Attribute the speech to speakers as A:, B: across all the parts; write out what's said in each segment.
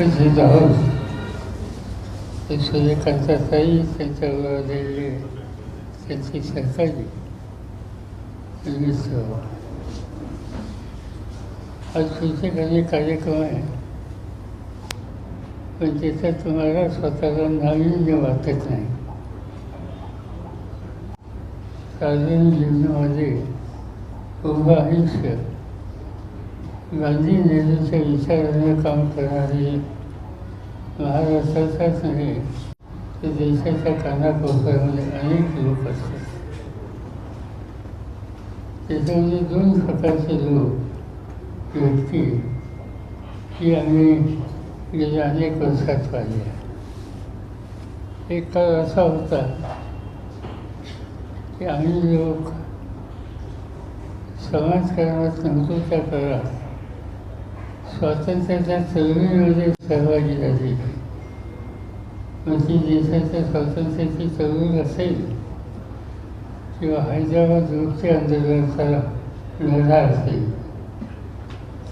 A: उपस्थित आहोत ते सूर्यकांताताई त्यांच्यावर आलेले त्यांची सरकारी निमित्त हा सूर्यकांती कार्यक्रम आहे पण त्याच्यात तुम्हाला स्वतःला नाविन्य वाटत नाही साधारण जीवनामध्ये उभं आयुष्य गांधी विचाराने काम करणारे महाराष्ट्राचाच नाही तर देशाच्या कानाकोपऱ्यामध्ये अनेक लोक असतात. त्याच्यामध्ये दोन प्रकारचे लोक व्यक्ती ही आम्ही गेल्या अनेक वर्षात पाहिल्या एक काळ असा होता की आम्ही लोक समाजकारणात नव्हतो त्या काळात. स्वातंत्र्याच्या चळवळीमध्ये सहभागी झाली म्हणजे देशाच्या स्वातंत्र्याची चळवळ असेल किंवा हैदराबाद ग्रुपच्या आंदोलनाचा लढा असेल.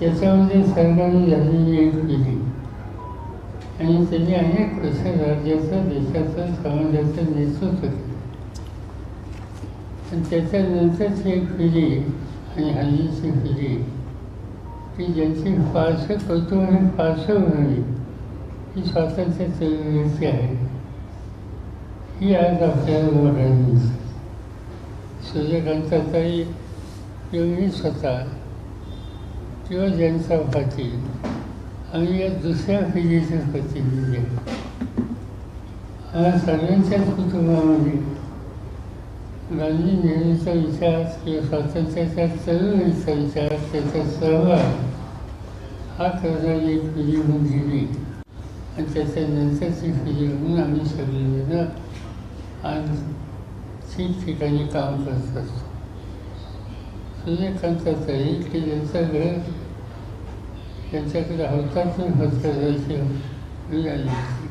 A: त्याच्यामध्ये सरकारने झालेली एक केली. आणि त्यांनी अनेक वर्ष राज्याचं देशाचं समाजाचं नेतृत्व केलं. आणि त्याच्यानंतरची एक पिढी आणि हल्लीची पिढी की ज्यांची फारसं कौतुक पार्श्वभूमी ही स्वातंत्र्य चळवळीची आहे. ही आज आपल्याला बघायला सूर्यकांताताई एवढी स्वतः किंवा ज्यांचा पाटील आणि या दुसऱ्या पिढीचे प्रतिनिधी आहे आम्हा सर्वांच्याच कुटुंबामध्ये गांधी नेहरूचा विचार किंवा स्वातंत्र्याच्या चळवळीचा विचार त्याचा सहभाग हा करणारी एक पिढी होऊन गेली आणि त्याच्यानंतरची पिढी म्हणून आम्ही सगळेजण आज ठिकठिकाणी काम करत असतो सूर्यकांताचाही की ज्यांचं घर त्यांच्याकडे हौतात्म्य होतकराची वेळ आली होती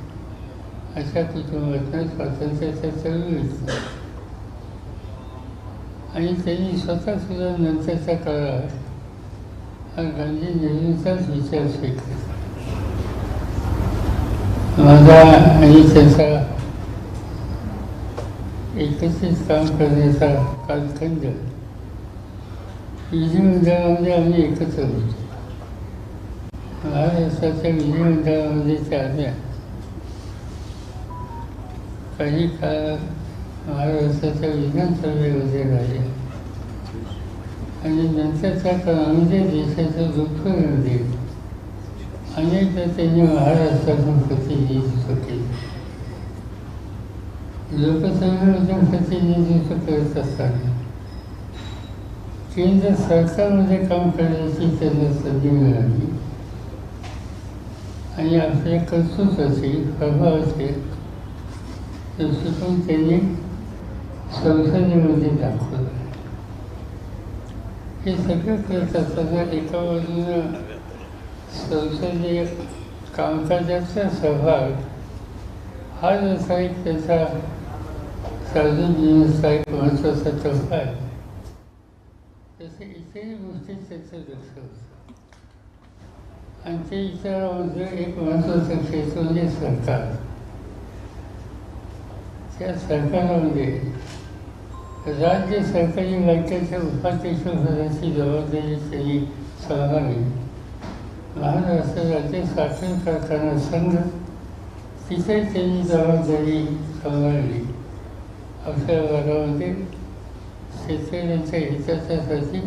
A: अशा कुटुंबातून स्वातंत्र्याच्या चळवळीत आणि त्यांनी स्वतः सुद्धा नंतरच्या काळात हा गांधी नेहरूचाच विचार स्वीकारला. माझा आणि त्याचा एकत्रित काम करण्याचा कालखंड. विधिमंडळामध्ये आम्ही एकत्र होतो. महाराष्ट्राच्या विधिमंडळामध्ये त्या आल्या काही काळ महाराष्ट्राच्या विधानसभेमध्ये राहिले आणि नंतरच्या काळामध्ये देशाचं दुःखमध्ये अनेकदा त्यांनी महाराष्ट्रातून प्रतिनिधित्व केले लोकसभेमधून प्रतिनिधित्व करत असताना केंद्र सरकारमध्ये काम करण्याची त्यांना संधी मिळाली आणि आपल्या कर्तृत्वाची प्रभावाचे दृष्टिकोन त्यांनी संसदेमध्ये दाखवलं हे सगळं करत असताना एका बाजूनं संसदीय कामकाजाचा सहभाग हा जसा एक त्याचा साधन एक महत्त्वाचा टप्पा आहे. तसं इतरही गोष्टी त्याचं लक्ष होतं. आणि ते विचारामध्ये एक महत्त्वाचं क्षेत्र म्हणजे सरकार. त्या सरकारामध्ये राज्य सरकारी बँकेच्या उपाध्यक्ष होण्याची जबाबदारी त्यांनी सांगावी महाराष्ट्र राज्य साखर कारखाना संघ तिथे त्यांनी जबाबदारी सांभाळली आपल्या भागामध्ये शेतकऱ्यांच्या हिताच्यासाठी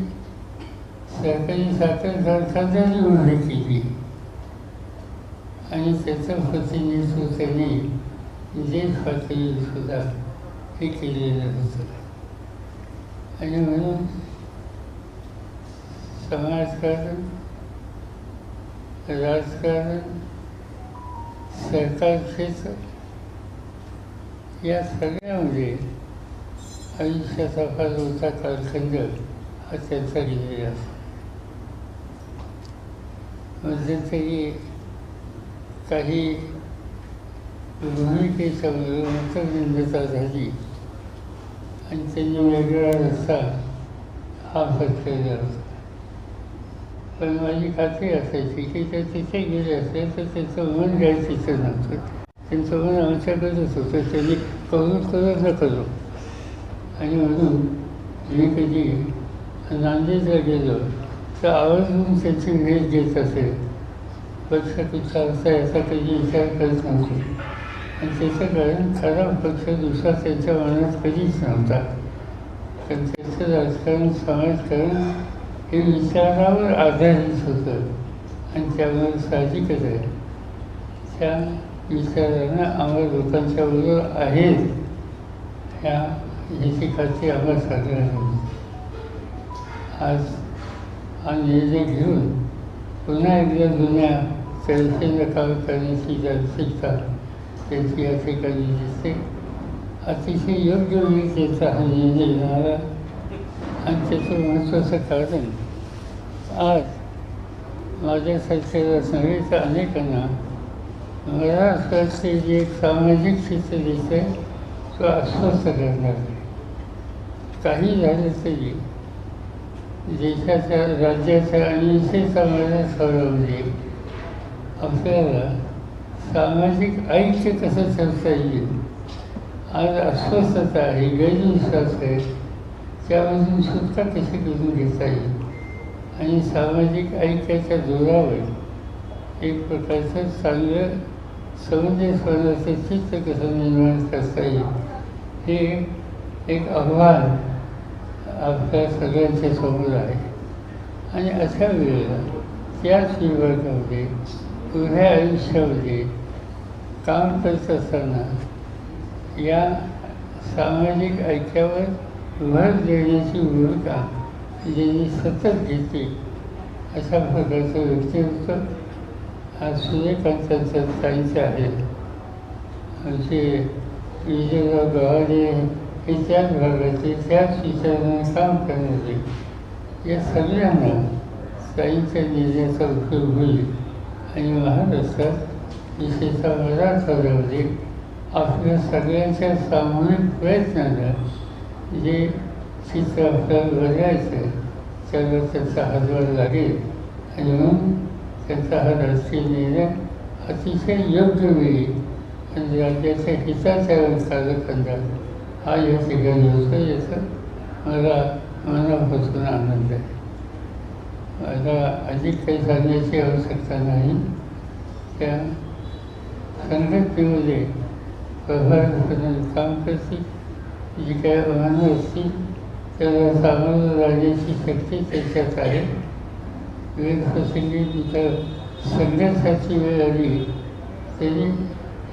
A: सरकारी साखर कारखान्याची उभी केली. आणि त्याचं प्रतिनिधित्व त्यांनी देश पातळीसुद्धा हे केलेलं होतं. आणि म्हणून समाजकारण राजकारण सरकार क्षेत्र या सगळ्यामध्ये आयुष्याचा फार होता कालखंड हा त्यांचा लिहिलेला असतो मध्यंतरी म्हणजे काही भूमिकेच्या मतभिन्नता झाली आणि त्यांनी वेगळा रस्ता हा फसलेला होता पण माझी खात्री असायची की ते तिथे गेले असते तर त्यांचं मन काही तिथं नव्हतं. त्यांचं मन आमच्याकडेच होतं. त्यांनी करून करून न आणि म्हणून मी कधी नांदेडला गेलो तर आवर्जून त्याची भेट घेत असेल पक्ष कुठचा असा याचा कधी विचार करत नव्हतो. आणि त्याचं कारण खरा पक्ष दुसरा त्यांच्या मनात कधीच नव्हता. तर त्याचं राजकारण समाजकारण हे विचारावर आधारित होतं. आणि त्यामुळे साहजिकच आहे. त्या विचारांना आम्हा लोकांच्या बरोबर आहेत. ह्या ह्याची खात्री आम्हाला सगळ्यांना आज हा निर्णय घेऊन पुन्हा एकदा जुन्या चर्चेला काम करण्याची जागतिकता त्याची असे काही दिसते. अतिशय योग्य वेळी त्याचा हा निर्णय घेणारा आणि त्याचं महत्त्वाचं कारण आज माझ्यासारख्यालाच नव्हे तर अनेकांना मला असं वाटते जे सामाजिक चित्र दिसतं आहे तो अस्वस्थ करणार काही झालं तरी देशाच्या राज्याच्या आणि इथे समाजात सौरवले आपल्याला सामाजिक ऐक्य कसं ठेवता येईल? आज अस्वस्थता आहे गैरविश्वास आहे त्यामधून सुद्धा कशी करून घेता येईल? आणि सामाजिक ऐक्याच्या जोरावर एक प्रकारचं चांगलं समंजसपणाचं चित्र कसं निर्माण करता येईल? हे एक आव्हान आपल्या सगळ्यांच्या समोर आहे. आणि अशा वेळेला त्याच विभागामध्ये पुढे आयुष्यामध्ये काम करत असताना या सामाजिक ऐक्यावर भर देण्याची भूमिका ज्यांनी सतत घेतली अशा प्रकारचं व्यक्तिमत्व आज सूर्यकांतांचं ताईचं आहे. आमचे विजयराव गव्हाणे हे त्याच भागाचे त्याच विचारांना काम करण्याचे या सगळ्यांना ताईंच्या निर्णयाचा उपयोग होईल आणि महाराष्ट्रात विशेषतः मराठवाड्यामध्ये आपल्या सगळ्यांच्या सामूहिक प्रयत्नानं जे चित्र आपल्याला बघायचं त्याला त्याचा हातभार लागेल. आणि म्हणून त्याचा हा राष्ट्रीय निर्णय अतिशय योग्य वेळी आणि राज्याच्या हिताच्या कालखंडात हा या ठिकाणी होतो याचा मला मनापासून आनंद आहे. मला अधिक काही सांगण्याची आवश्यकता नाही. त्या संघटनेमध्ये प्रभावीपणे काम करतील जी काय आव्हानं असतील त्याला सामोरं जाण्याची शक्ती त्याच्यात आहे वेळप्रसंगी तिथं संघर्षाची वेळ आली तरी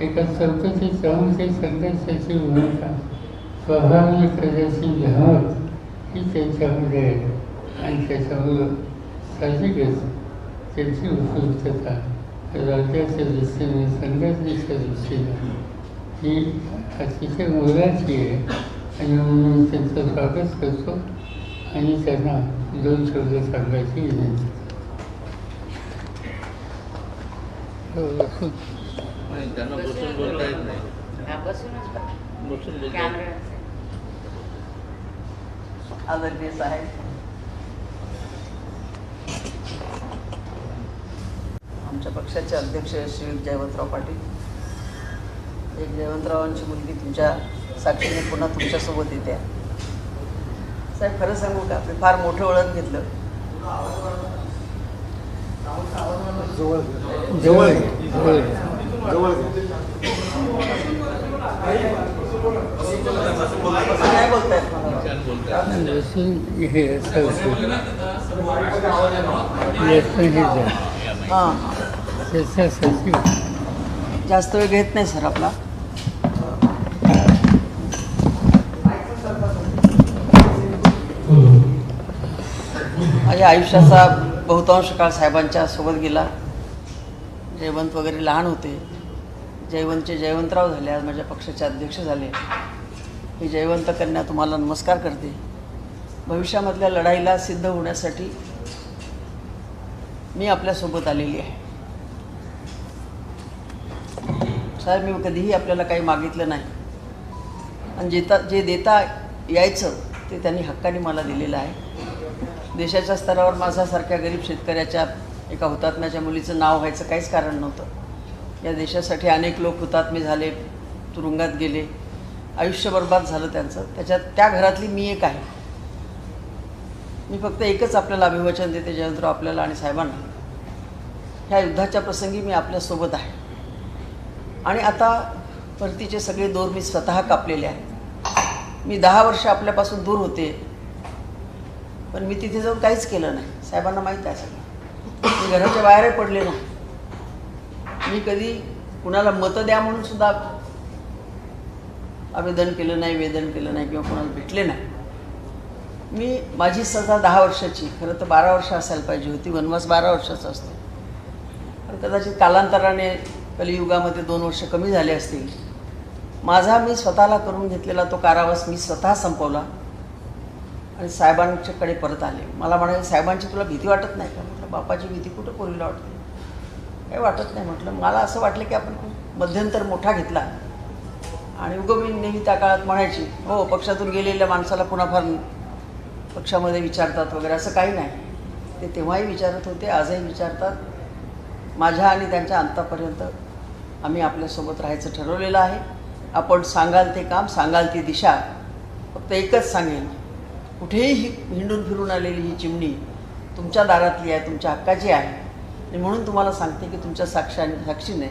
A: एका चौकशीत जाऊन ते संघर्षाची भूमिका प्रभावी करण्याची धमक ही त्यांच्यामध्ये आहे आणि त्याच्यामुळं साहजिकच त्यांची उपयुक्तता राज्याच्या दृष्टीने संघटनेच्या दृष्टीने ही अतिशय मोलाची आहे. आणि म्हणून त्यांचं स्वागत करतो आणि त्यांना दोन शब्द सांगायची विनंती. करतो.
B: नाही त्यांना बसून बोलता येत नाही
C: हा, बसूनच बघ.
B: बसून बोलता येत
C: कॅमेरा आदरणीय साहेब आमच्या पक्षाचे अध्यक्ष श्री जयवंतराव पाटील. एक जयवंतरावांची मुलगी तुमच्या साक्षीने पुन्हा तुमच्यासोबत येते. साहेब खरं सांगू का? मी फार मोठं ओळख घेतलं.
A: जवळ
C: नाही बोलतायत
A: हे.
C: जास्त वेळ घेत नाही सर आपला. माझ्या आयुष्याचा बहुतांश काळ साहेबांच्या सोबत गेला. जयवंत वगैरे लहान होते. जयवंतचे जयवंतराव झाले आज माझ्या पक्षाचे अध्यक्ष झाले. मी जयवंत कन्या तुम्हाला नमस्कार करते. भविष्यामधल्या लढाईला सिद्ध होण्यासाठी मी आपल्यासोबत आलेली आहे. साहेब मी कधीही आपल्याला काही मागितलं नाही. आणि जेता जे देता यायचं ते त्यांनी हक्काने मला दिलेलं आहे. देशाच्या स्तरावर माझ्यासारख्या गरीब शेतकऱ्याच्या एका हुतात्म्याच्या मुलीचं नाव व्हायचं काहीच कारण नव्हतं. या देशासाठी अनेक लोक हुतात्मे झाले तुरुंगात गेले. आयुष्य बर्बाद झालं त्यांचं. त्याच्यात त्या घरातली मी एक आहे. मी फक्त एकच आपल्याला अभिवचन देते जयवंतराव आपल्याला आणि साहेबांना. ह्या युद्धाच्या प्रसंगी मी आपल्यासोबत आहे. आणि आता परतीचे सगळे दोर मी स्वतः कापलेले आहेत. मी दहा वर्ष आपल्यापासून दूर होते पण मी तिथे जाऊन काहीच केलं नाही. साहेबांना माहीत आहे सगळं. मी घराच्या बाहेरही पडले नाही. मी कधी कुणाला मतं द्या म्हणून सुद्धा आवेदन केलं नाही वेदन केलं नाही किंवा कोणाला भेटले नाही. मी माझी सजा दहा वर्षाची खरं तर बारा वर्ष असायला पाहिजे होती वनवास बारा वर्षाचा असतो. पण कदाचित कालांतराने कलियुगामध्ये दोन वर्ष कमी झाले असतील. माझा मी स्वतःला करून घेतलेला तो कारावास मी स्वतः संपवला आणि साहेबांच्याकडे परत आले. मला म्हणाले साहेबांची तुला भीती वाटत नाही का? म्हटलं बापाची भीती कुठं पोरीला वाटते? काही वाटत नाही म्हटलं. मला असं वाटलं की आपण मध्यंतर मोठा घेतला. आणि उगं मी नेहमी त्या काळात म्हणायची हो पक्षातून गेलेल्या माणसाला पुन्हा फार पक्षामध्ये विचारतात वगैरे असं काही नाही. ते तेव्हाही विचारत होते आजही विचारतात. माझ्या आणि त्यांच्या अंतापर्यंत आम्ही आपल्यासोबत राहायचं ठरवलेलं आहे. आपण सांगाल ते काम सांगाल ती दिशा फक्त एकच सांगेन. कुठेही ही हिंडून फिरून आलेली ही चिमणी तुमच्या दारातली आहे तुमच्या हक्काची आहे. आणि म्हणून तुम्हाला सांगते की तुमच्या साक्षा साक्षीने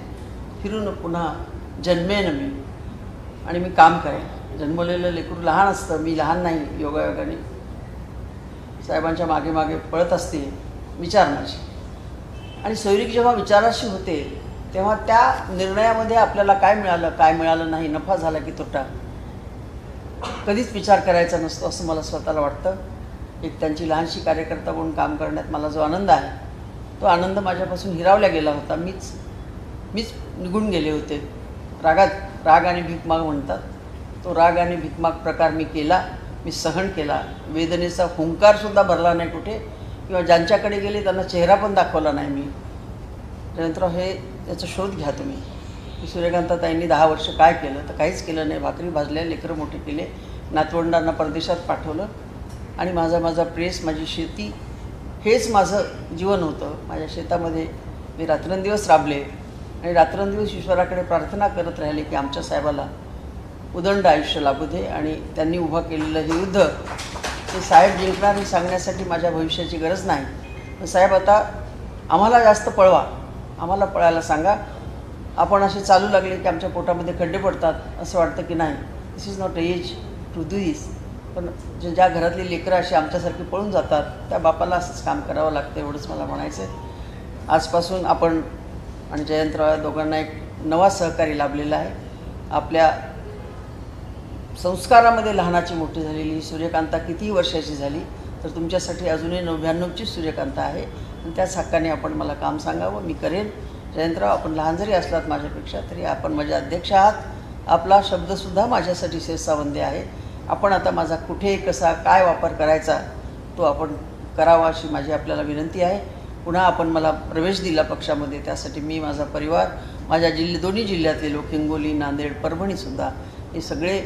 C: फिरून पुन्हा जन्मेन मी आणि मी काम करेन. जन्मलेलं लेकरू लहान असतं मी लहान नाही योगायोगाने साहेबांच्या मागे मागे पळत असते विचार आणि सैरिक जेव्हा विचाराशी होते तेव्हा त्या निर्णयामध्ये आपल्याला काय मिळालं काय मिळालं नाही नफा झाला की तोटा? कधीच विचार करायचा नसतो असं मला स्वतःला वाटतं. एक त्यांची लहानशी कार्यकर्ता म्हणून काम करण्यात मला जो आनंद आहे तो आनंद माझ्यापासून हिरावला गेला होता. मीच मीच निघून गेले होते. रागात राग आणि भीकमाग म्हणतात. तो राग आणि भीकमाग प्रकार मी केला मी सहन केला. वेदनेचा हुंकारसुद्धा भरला नाही कुठे. किंवा ज्यांच्याकडे गेले त्यांना चेहरा पण दाखवला नाही मी. त्यानंतर हे याचा शोध घ्या तुम्ही. की सूर्यकांताताईंनी दहा वर्ष काय केलं तर काहीच केलं नाही. भाकरी भाजल्या लेकरं मोठे केले. नातवंडांना परदेशात पाठवलं. आणि माझा माझा प्रेस माझी शेती हेच माझं जीवन होतं. माझ्या शेतामध्ये मी रात्रंदिवस राबले. आणि रात्रंदिवस ईश्वराकडे प्रार्थना करत राहिले की आमच्या साहेबाला उदंड आयुष्य लाभू दे. आणि त्यांनी उभं केलेलं हे युद्ध ते साहेब जिंकणार हे सांगण्यासाठी माझ्या भविष्याची गरज नाही. पण साहेब आता आम्हाला जास्त पळवा. आम्हाला पळायला सांगा. आपण असे चालू लागले की आमच्या पोटामध्ये खड्डे पडतात असं वाटतं की नाही. This is not age to do this पण जे ज्या घरातली लेकरं अशी आमच्यासारखी पळून जातात त्या बापाला असंच काम करावं लागतं एवढंच मला म्हणायचं आहे. आजपासून आपण आणि जयंतराव या दोघांना एक नवा सहकारी लाभलेला आहे. आपल्या संस्कारामध्ये लहानाची मोठी झालेली सूर्यकांता कितीही वर्षाची झाली तर तुमच्यासाठी अजूनही नव्याण्णवची सूर्यकांता आहे. त्याच हक्काने आपण मला काम सांगावं मी करेन. जयंतराव आपण लहान जरी असलात माझ्यापेक्षा तरी आपण माझे अध्यक्ष आहात. आपला शब्दसुद्धा माझ्यासाठी शेषावंदे आहे. आपण आता माझा कुठे कसा काय वापर करायचा तो आपण करावा अशी माझी आपल्याला विनंती आहे. पुन्हा आपण मला प्रवेश दिला पक्षामध्ये त्यासाठी मी माझा परिवार माझ्या जिल्हे दोन्ही जिल्ह्यातले लोक हिंगोली नांदेड परभणीसुद्धा हे सगळे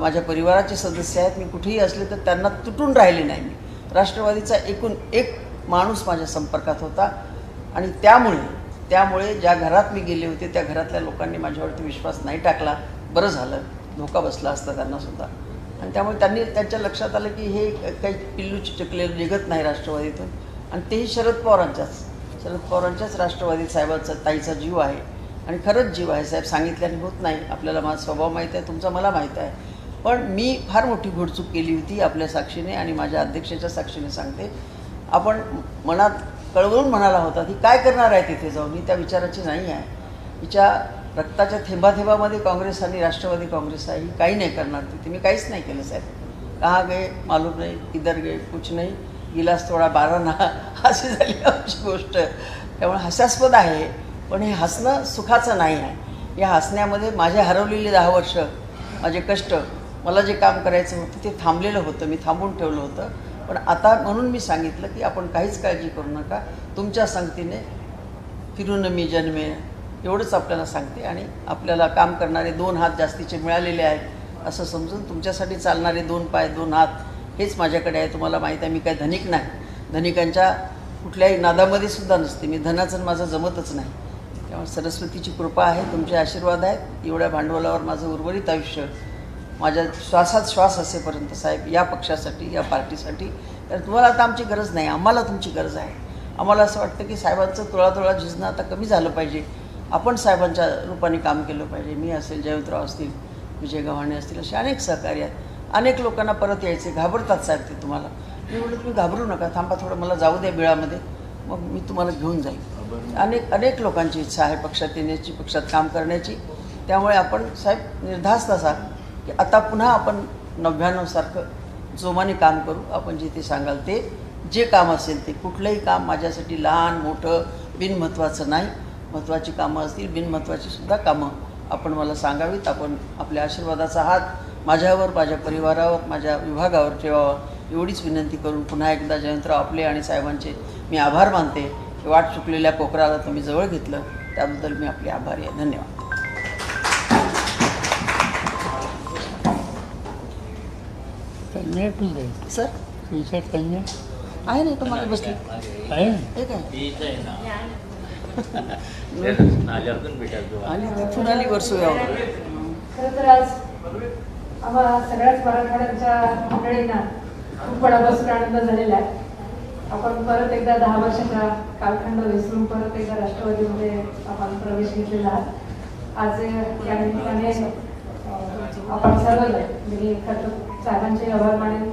C: माझ्या परिवाराचे सदस्य आहेत. मी कुठेही असले तर त्यांना तुटून राहिले नाही मी. राष्ट्रवादीचा एकूण एक माणूस माझ्या संपर्कात होता. आणि त्यामुळे त्यामुळे ज्या घरात मी गेले होते त्या घरातल्या लोकांनी माझ्यावरती विश्वास नाही टाकला. बरं झालं. धोका बसला असता त्यांनासुद्धा आणि त्यामुळे त्यांनी त्यांच्या लक्षात आलं की हे काही पिल्लू चिटकलेलं निघत नाही राष्ट्रवादीतून. आणि तेही शरद पवारांच्याच शरद पवारांच्याच राष्ट्रवादी साहेबांचा ताईचा जीव आहे. आणि खरंच जीव आहे साहेब सांगितल्याने होत नाही. आपल्याला माझा स्वभाव माहीत आहे तुमचा मला माहीत आहे. पण मी फार मोठी घोडचूक केली होती आपल्या साक्षीने आणि माझ्या अध्यक्षाच्या साक्षीने सांगते. आपण मनात कळवून म्हणाला होता की काय करणार आहे तिथे जाऊन? ही त्या विचाराची नाही आहे. तिच्या रक्ताच्या थेंबाथेंबामध्ये काँग्रेस आणि राष्ट्रवादी काँग्रेस आहे. ही काही नाही करणार तिथे. मी काहीच नाही केलं साहेब. कहा गे मालूम नाही किधर गे कुछ नाही. गिलास थोडा बारा ना. अशी झाली आमची गोष्ट. त्यामुळे हास्यास्पद आहे. पण हे हसणं सुखाचं नाही आहे. या हसण्यामध्ये माझे हरवलेली दहा वर्ष माझे कष्ट मला जे काम करायचं होतं ते थांबलेलं होतं. मी थांबून ठेवलं होतं. पण आता म्हणून मी सांगितलं की आपण काहीच काळजी करू नका. तुमच्या संगतीने फिरून मी जन्मे एवढंच आपल्याला सांगते. आणि आपल्याला काम करणारे दोन हात जास्तीचे मिळालेले आहेत असं समजून तुमच्यासाठी चालणारे दोन पाय दोन हात हेच माझ्याकडे आहे. तुम्हाला माहीत आहे मी काय धनिक नाही. धनिकांच्या कुठल्याही नादामध्ये सुद्धा नसते. मी धनाचं माझं जमतच नाही. त्यामुळे सरस्वतीची कृपा आहे तुमचे आशीर्वाद आहेत. एवढ्या भांडवलावर माझं उर्वरित आयुष्य माझ्या श्वासात श्वास असेपर्यंत साहेब या पक्षासाठी या पार्टीसाठी. तर तुम्हाला आता आमची गरज नाही आम्हाला तुमची गरज आहे. आम्हाला असं वाटतं की साहेबांचं तुळातुळा झिजणं आता कमी झालं पाहिजे. आपण साहेबांच्या रूपाने काम केलं पाहिजे. मी असेल जयवंतराव असतील विजय गव्हाणे असतील असे अनेक सहकार्य आहेत. अनेक लोकांना परत यायचे घाबरतात साहेब ते तुम्हाला. मी म्हटलं तुम्ही घाबरू नका थांबा थोडं मला जाऊ द्या बिळामध्ये. मग मी तुम्हाला घेऊन जाईल. अनेक अनेक लोकांची इच्छा आहे पक्षात येण्याची पक्षात काम करण्याची. त्यामुळे आपण साहेब निर्धास्त असा की आता पुन्हा आपण नव्याण्णवसारखं जोमाने काम करू आपण जे ते सांगाल ते. जे काम असेल ते कुठलंही काम माझ्यासाठी लहान मोठं बिनमहत्त्वाचं नाही. महत्त्वाची कामं असतील बिनमहत्त्वाची सुद्धा कामं आपण मला सांगावीत. आपण आपल्या आशीर्वादाचा हात माझ्यावर माझ्या परिवारावर माझ्या विभागावर ठेवावा. एवढीच विनंती करून पुन्हा एकदा जयंतराव आपले आणि साहेबांचे मी आभार मानते. की वाट चुकलेल्या कोकराला तुम्ही जवळ घेतलं. त्याबद्दल मी आपले आभारी आहे. धन्यवाद.
A: कुठे आहे
C: सर?
A: कन्या
C: आहे ना तुम्हाला बसली.
A: आहे. ना?
C: हे काय? आणि तिथून आली वर्सोव्यावर
D: खरं तर आज आम्हाला सगळ्याच मराठवाड्यांच्या मंडळींना खूप बडाबसून आनंद झालेला आहे. आपण परत एकदा दहा वर्षाचा कालखंड विसरून परत एकदा राष्ट्रवादीमध्ये आपण प्रवेश घेतलेला आहात. आज या निमित्ताने आपण सर्वजण मी खरं तर साहेबांचे आभार मानेन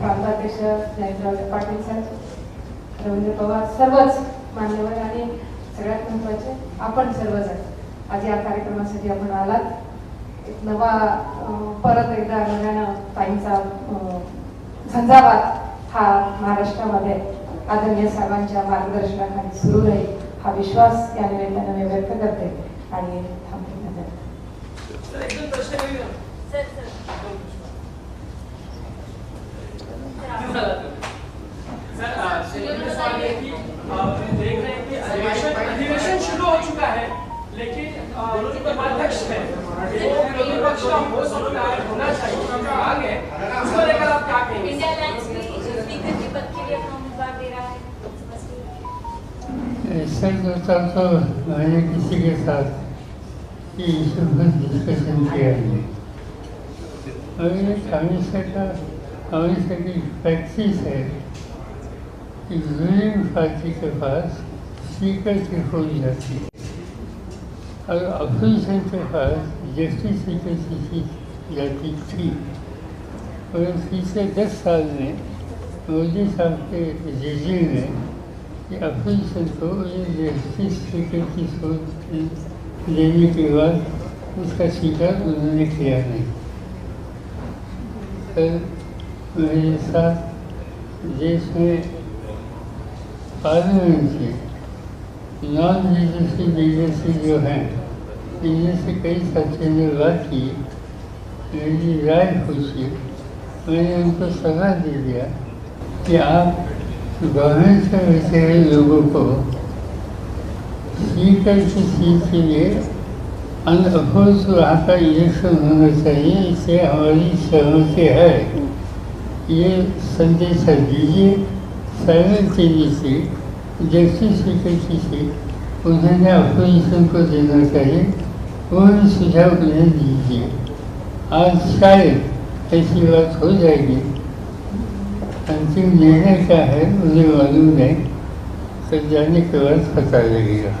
D: प्रांताध्यक्ष जयंतराव पाटील साहेब रवींद्र पवार सर्वच मान्यवर आणि सगळ्यात महत्त्वाचे आपण सर्वजण आज या कार्यक्रमासाठी आपण आलात. एक नवा परत एकदा नव्यानं ताईंचा झंझावात हा महाराष्ट्रामध्ये आदरणीय साहेबांच्या मार्गदर्शनाखाली सुरू राहील हा विश्वास या निमित्तानं मी व्यक्त करते. आणि थांबते
E: सर सवाल है कि देख रहे हैं कि अधिवेशन अधिवेशन शुरू हो चुका है लेकिन जो उपाध्यक्ष है। वो विरोधी पक्ष का हो सकता है होना चाहिए उनका है। उसको लेकर आप क्या कहेंगे?
F: इंडिया लाइन्स भी स्पीकर के के लिए अपना उम्मीदवार दे रहा है?
A: ऐसा होता तो मैंने किसी के साथ ये इशू पर डिस्कशन किया है और ये हमेशा का हमेशा की प्रैक्टिस है कि रूलिंग पार्टी के पास स्पीकर की हो जाती है और अब्दुल अपोजिशन के पास जस्टिस स्पीकर सीखी जाती थी और पिछले दस साल में मोदी साहब के रिजीम में कि अपोजिशन को ये जस्टिस स्पीकर की सोच लेने के बाद उसका स्वीकार उन्होंने किया नहीं मेरे साथ देश में पार्लियामेंट के नॉन लीडरशिप लीडरशिप जो हैं इनमें से कई साथियों ने बात की मेरी राय पूछी मैंने उनको सलाह दे दिया कि आप गवर्नमेंट से बैठे हुए लोगों को स्पीकर की सीट के लिए अनअपोज वहाँ का इलेक्शन होना चाहिए इससे हमारी सहमति है। ये संदेश दीजिए साइमल्टेनियसली जस्टिस स्पीकर की सीट उन्होंने अपोजिशन को देना चाहिए वो भी सुझाव उन्हें दीजिए। आज शायद ऐसी बात हो जाएगी। अंतिम निर्णय क्या है उन्हें मालूम नहीं कल जाने के बाद पता लगेगा।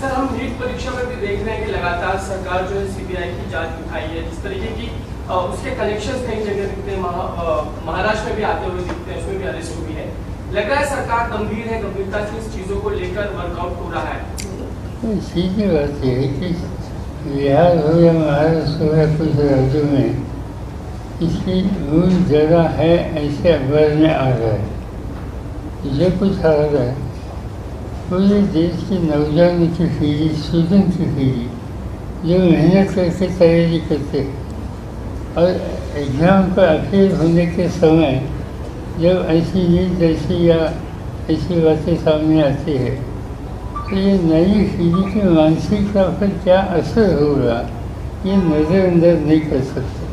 E: सर, हम नीट परीक्षा में भी देख रहे हैं कि लगातार सरकार जो है सीबीआई की जाँच उठाई है, जिस तरीके की उसके कनेक्शन कई जगह दिखते हैं महाराष्ट्र में भी आते हुए दिखते हैं, उसमें भी अरेस्ट हुई है। लग रहा है सरकार गंभीर है, गंभीरता से इस चीज़ों को लेकर वर्कआउट हो रहा है।
A: सीधी बात यह है कि बिहार हो या महाराष्ट्र हो या कुछ राज्यों में इसकी मूल जगह है, ऐसे अखबार में आ रहा है। जो कुछ आ रहा है। पूरे देश की नौजवान की पीढ़ी स्टूडेंट की पीढ़ी, जो मेहनत करके तैयारी करते हैं। और एग्ज़ाम का अखीर होने के समय जब ऐसी न्यूज़ जैसी या ऐसी बातें सामने आती है तो ये नई पीढ़ी की मानसिकता पर क्या असर होगा, ये नज़रअंदाज नहीं कर सकते।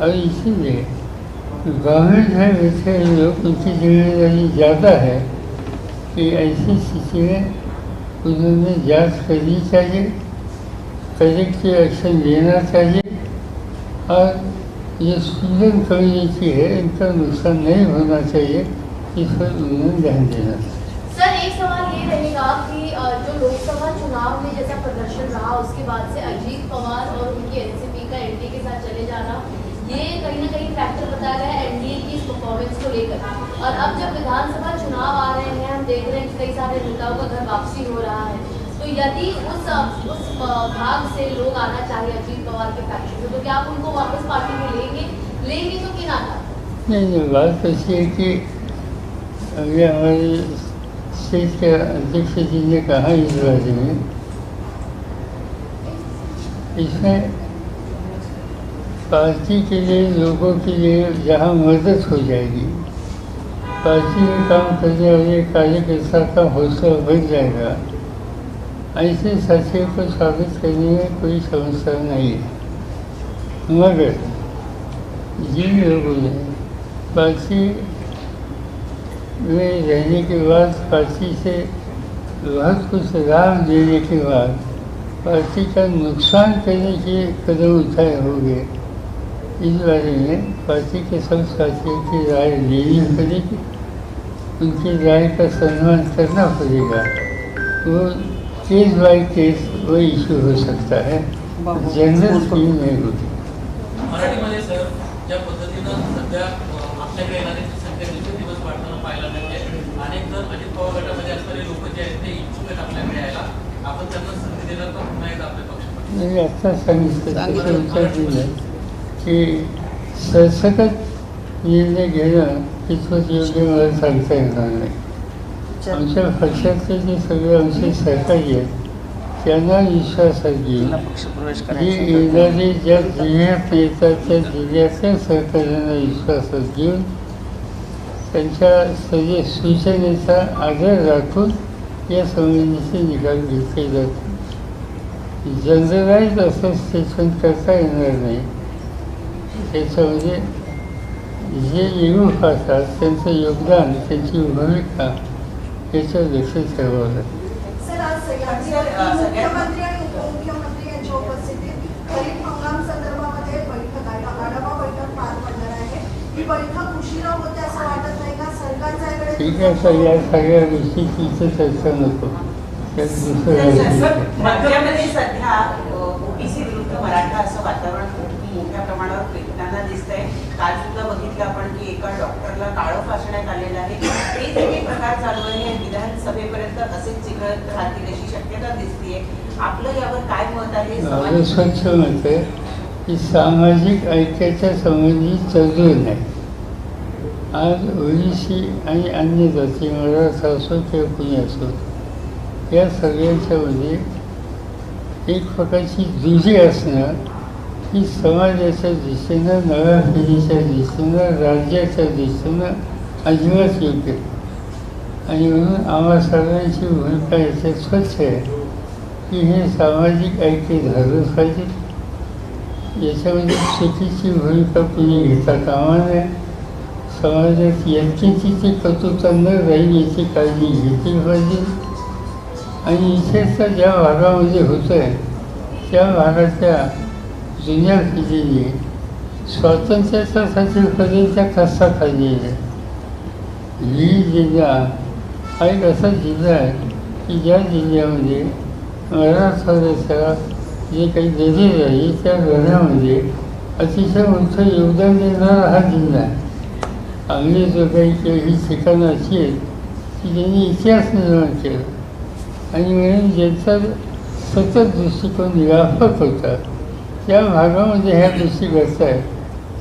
A: और इसीलिए गवर्नमेंट है वैसे लोग, उनकी ज़िम्मेदारी ज़्यादा है कि ऐसी में उन्होंने जाँच करनी चाहिए करेक्टिव एक्शन लेना चाहिए और ये स्टूडेंट कम्युनिटी है, इनका नुकसान नहीं होना चाहिए इस पर उन्होंने ध्यान देना
G: सर, एक सवाल ये रहेगा कि जो लोकसभा चुनाव में जैसा प्रदर्शन रहा, उसके बाद से अजीत पवार और उनकी एनसीपी का एनडीए के साथ चले जाना, ये कहीं ना कहीं फैक्टर बताया गया है एनडीए की इस परफॉर्मेंस को लेकर। और अब जब विधानसभा चुनाव आ रहे हैं, हम देख रहे हैं कि कई सारे नेताओं का घर वापसी हो रहा है तो यदि उस उस भाग से लोग आना चाहिए अजीत के फैक्शन से तो क्या आप उनको वापस पार्टी में लेंगे? लेंगे तो
A: नहीं नहीं बात ऐसी है कि अभी हमारे स्टेट के अध्यक्ष जी ने कहा इस बारे में। इसमें पार्टी के लिए लोगों के लिए जहाँ मदद हो जाएगी पार्टी में काम करने वाले कार्यकर्ता का हौसला बढ़ जाएगा। ऐसे साथियों को साबित करने में कोई समस्या नहीं है। मगर जिन लोगों ने पार्टी में रहने के बाद पार्टी से बहुत कुछ लाभ देने के बाद पार्टी का नुकसान करने के कदम उठाए होंगे। इस बारे में पार्टी के सब साथियों की राय लेनी पड़ेगी। उनकी राय का सम्मान करना पड़ेगा। वो केस बाय केस वो इशू हो सकता है जनरल स्कीम नहीं होती।
H: मराठीमध्ये सर ज्या पद्धतीनं सध्या अ, आपल्याकडे येणाऱ्यांची संख्या दिवसेंदिवस वाढताना पाहायला मिळते अनेक जण अजित पवार गटामध्ये असणारे लोक जे आहेत ते इच्छुक आहेत आपल्याकडे यायला. आपण त्यांना संधी देणार का पुन्हा एकदा आपल्या पक्षाकडे
A: म्हणजे आता सांगितलं उत्तर दिलं की सरसकट निर्णय घेणं कितपत योग्य मला सांगता येणार नाही. आमच्या पक्षातले जे सगळे आमचे सहकारी आहेत त्यांना
C: करायचा
A: येणारे ज्या जिल्ह्यात येतात त्या जिल्ह्यातल्या सहकार्यांना विश्वासात घेऊन त्यांच्या सगळे सूचनेचा आदर राखून या संबंधीचे निकाल घेतले जातात जनरलाइज असं स्टेटमेंट करता येणार नाही. त्याच्यामध्ये जे युवक असतात त्यांचं योगदान त्यांची भूमिका याचं विशेष ठेवावं
I: आहे
A: ठीक आहे तर या सगळ्या गोष्टी तिचं चर्चा नको त्यात दुसरं
J: सध्या ओबीसी विरुद्ध मराठा असं वातावरण खूप मोठ्या प्रमाणावर पेटताना दिसतंय काल सुद्धा बघितलं आपण की एका डॉक्टरला काळं फासण्यात आलेलं आहे ते जे काही प्रकार चालू आहे हे विधानसभेपर्यंत असेच चिघळत राहतील अशी शक्यता दिसतीये. आपलं यावर काय मत आहे?
A: माझं
J: समाज-
A: स्वच्छ मत आहे की सामाजिक ऐक्याच्या संबंधित तरुण आहे आज ओबीसी आणि अन्य जाती मराठा असो किंवा कुणी असो या सगळ्यांच्यामध्ये एक प्रकारची दुरी असणं ही समाजाच्या दृष्टीनं नव्या पिढीच्या दृष्टीनं राज्याच्या दृष्टीनं अजिबात योग्य नाही. आणि म्हणून आम्हा सर्वांची भूमिका याच्यात स्वच्छ आहे की हे सामाजिक ऐक्य झालंच पाहिजे याच्यामध्ये चुकीची भूमिका कुणी घेता कामा नये समाजात यंत्रणेची ती कटुता न राहील याची काळजी घेतली पाहिजे आणि विशेषतः ज्या भागामध्ये होतं आहे त्या भागाच्या जुन्या पिढीने स्वातंत्र्याच्यासाठी पर्यंत कसा खाल्लेला आहे ही जिल्हा हा एक असा जिल्हा आहे की ज्या जिल्ह्यामध्ये मराठवाड्याच्या जे काही गरज आहे त्या घरामध्ये अतिशय उंच योगदान देणारा हा जिल्हा आहे आम्ही जो काही ही ठिकाणं अशी आहेत की ज्यांनी इतिहास निर्माण केला आणि म्हणून ज्यांचा सतत दृष्टिकोन व्यापक होता त्या भागामध्ये ह्या गोष्टी घडत आहेत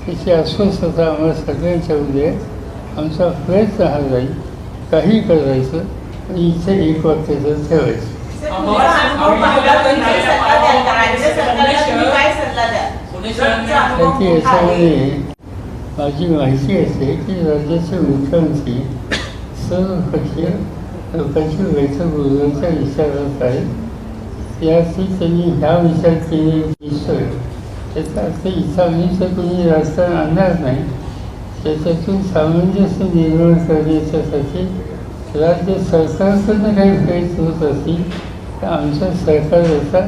A: त्याची अस्वस्थता आम्हाला सगळ्यांच्यामध्ये उद्या आमचा प्रयत्न हा राहील काही करायचं आणि इथे एक वाक्याचं ठेवायचं. त्याची. याच्यामध्ये माझी माहिती असे की राज्याचे मुख्यमंत्री सर्वपक्षीय लोकांची बैठक बोलवण्याच्या विचारात आहे. याची त्यांनी ह्या विचार केले दिसतोय त्याचा अर्थ इथं आम्ही तर कोणी राजकारण आणणार नाही त्याच्यातून सामंजस्य निर्माण करण्याच्यासाठी राज्य सरकारकडनं काही प्रयत्न होत असतील तर आमच्या सरकारचा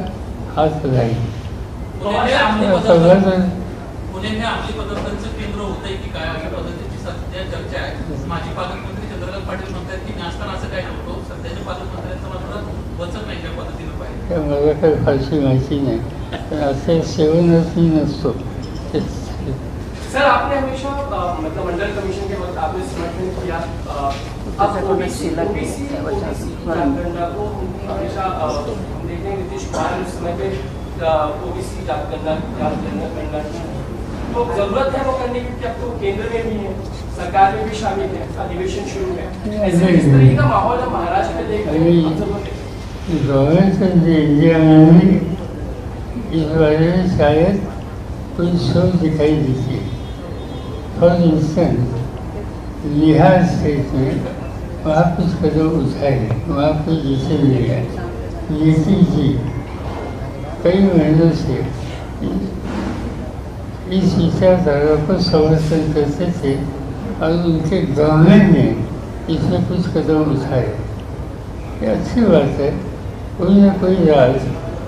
A: हात राहील. मला काही फारशी माहिती नाही. पण असे सेवनच मी नसतो. ते-
E: सर आपने हमेशा मतलब मंडल कमीशन के वक्त आपने समर्थन किया अब ओबीसी ओबीसी जनगणना को हमेशा हम देखते हैं नीतीश कुमार उस समय पे ओबीसी जनगणना जनगणना की। तो ज़रूरत है वो करने की कि अब तो केंद्र में भी है सरकार में भी शामिल है अधिवेशन शुरू है। ऐसे इस तरीके का माहौल हम महाराष्ट्र में देख रहे हैं है
A: गवर्नमेंट इंडिया में भी इस बारे में शायद कोई सोच दिखाई देती है फॉर इंस्टेंस बिहार स्टेट में वहाँ कुछ कदम उठाए वहाँ कुछ जैसे मिलेगा लेकिन जी कई महीनों से इस विचारधारा को समर्थन करते थे और उनके गवर्नमेंट ने इसमें कुछ कदम उठाए। ये अच्छी बात है कोई ना कोई राज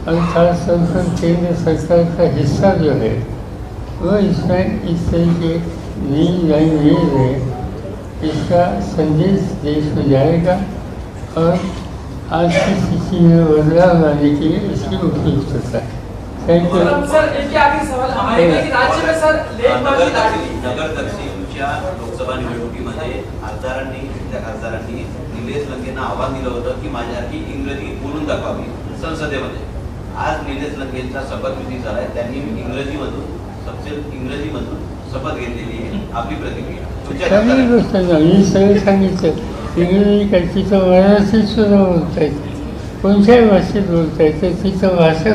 A: और खासतौर पर केंद्र सरकार का हिस्सा जो है वह इसमें इस तरीके नई लाइन ले रहे इसका संदेश देश में जाएगा और आज की स्थिति में बदलाव लाने के लिए इसकी उपयुक्तता है। थैंक यू
E: और सर एक आखिरी सवाल हमारे कि राज्य में सर लेखपाल
K: नगर
E: की
K: दक्षिणच्या लोकसभा निवडणुकीमध्ये खासदारांनी त्या खासदारांनी निलेश लंकेंना आव्हान दिलं होतं की माझ्यासाठी इंग्रजी बोलून दाखवावी संसदेमध्ये. आज निलेश लंकेंचा शपथविधी झाला आहे त्यांनी इंग्रजीमधून सबसे इंग्रजीमधून शपथ घेतलेली आहे. आपली प्रतिक्रिया.
A: मी सगळं सांगितलं. इंग्रजी काय तिथं मराठीत सुद्धा बोलता येते कोणत्याही भाषेत बोलता येतं तिथं भाषा